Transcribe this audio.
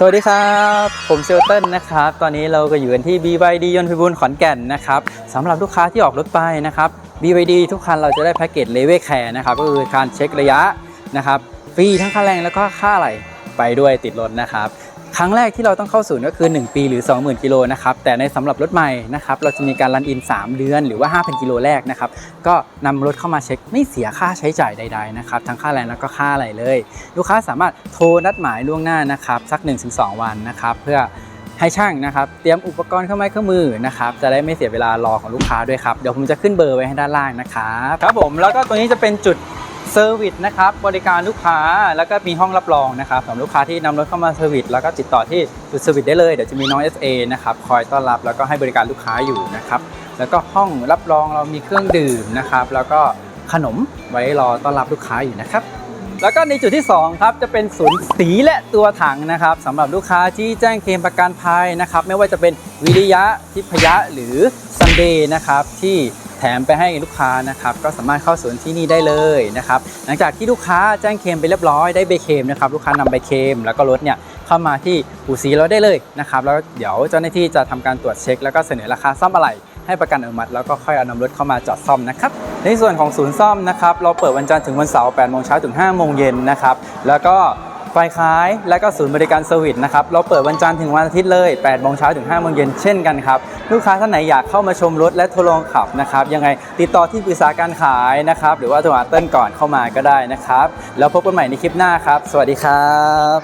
สวัสดีครับ ผมเซลเติลนะครับ ตอนนี้เราก็อยู่กันที่ BYD ยนต์พิบูลขอนแก่นนะครับสำหรับลูกค้าที่ออกรถไปนะครับ BYD ทุกคันเราจะได้แพ็กเกจเลเวลแคร์นะครับก็คือการเช็คระยะนะครับฟรีทั้งค่าแรงแล้วก็ค่าอะไหลไปด้วยติดรถนะครับ ครั้งแรกที่เราต้องเข้าศูนย์ก็คือ 1 ปีหรือ 20,000 กิโลนะครับแต่ในสำหรับรถใหม่นะครับเราจะมีการรันอิน 3 เดือนหรือว่า 5,000 กิโลแรกนะครับก็นำรถเข้ามาเช็คไม่เสียค่าใช้จ่ายใด ๆนะครับทั้งค่าแรงแล้วก็ค่าอะไรเลย ลูกค้าสามารถโทรนัดหมายล่วงหน้านะครับสัก 1-2 วันนะครับเพื่อให้ช่างนะครับเตรียมอุปกรณ์เครื่องไม้เครื่องมือนะครับจะได้ไม่เสียเวลารอของลูกค้าด้วยครับเดี๋ยวผมจะขึ้นเบอร์ไว้ให้ด้านล่างนะครับครับผมแล้วก็ตัวนี้จะเป็นจุด เซอร์วิสนะครับบริการลูกค้าแล้วก็มีห้องรับรองนะครับสำหรับลูกค้าที่นำรถเข้ามาเซอร์วิสแล้วก็ติดต่อที่จุดเซอร์วิสได้เลยเดี๋ยวจะมีน้อง SA นะครับคอยต้อนรับแล้วก็ให้บริการลูกค้าอยู่นะครับแล้วก็ห้องรับรองเรามีเครื่องดื่มนะครับแล้วก็ขนมไว้รอต้อนรับลูกค้าอยู่นะครับ แล้วก็ในจุดที่ 2 ครับ จะเป็นศูนย์สีและตัวถังนะครับสำหรับลูกค้าที่แจ้งเคลมประกันภัยนะครับ ไม่ว่าจะเป็นวิริยะทิพยะหรือซันเดย์นะครับที่แถมไปให้ลูกค้านะครับก็สามารถเข้าศูนย์ที่นี่ได้เลยนะครับหลังจากที่ลูกค้าแจ้งเคลมไปเรียบร้อยได้ใบเคลมนะครับลูกค้านำใบเคลมแล้วก็รถเนี่ยเข้ามาที่อู่สีเราได้เลยนะครับแล้วเดี๋ยวเจ้าหน้าที่จะทำการตรวจเช็ค แล้วก็เสนอราคาซ่อมอะไหล่ให้ประกันอนุมัติแล้วก็ค่อยเอานำรถเข้ามาจอดซ่อมนะครับ ในส่วนของศูนย์ซ่อมนะครับ เราเปิดวันจันทร์ถึงวันเสาร์8โมงเช้าถึง5โมงเย็นนะครับ แล้วก็ไฟขายและก็ศูนย์บริการเซอร์วิสนะครับ เราเปิดวันจันทร์ถึงวันอาทิตย์เลย8โมงเช้าถึง5โมงเย็นเช่นกันครับ ลูกค้าท่านไหนอยากเข้ามาชมรถและทดลองขับนะครับ ยังไงติดต่อที่ปรึกษาการขายนะครับ หรือว่าโทรหาเติ้ลก่อนเข้ามาก็ได้นะครับ แล้วพบกันใหม่ในคลิปหน้าครับ สวัสดีครับ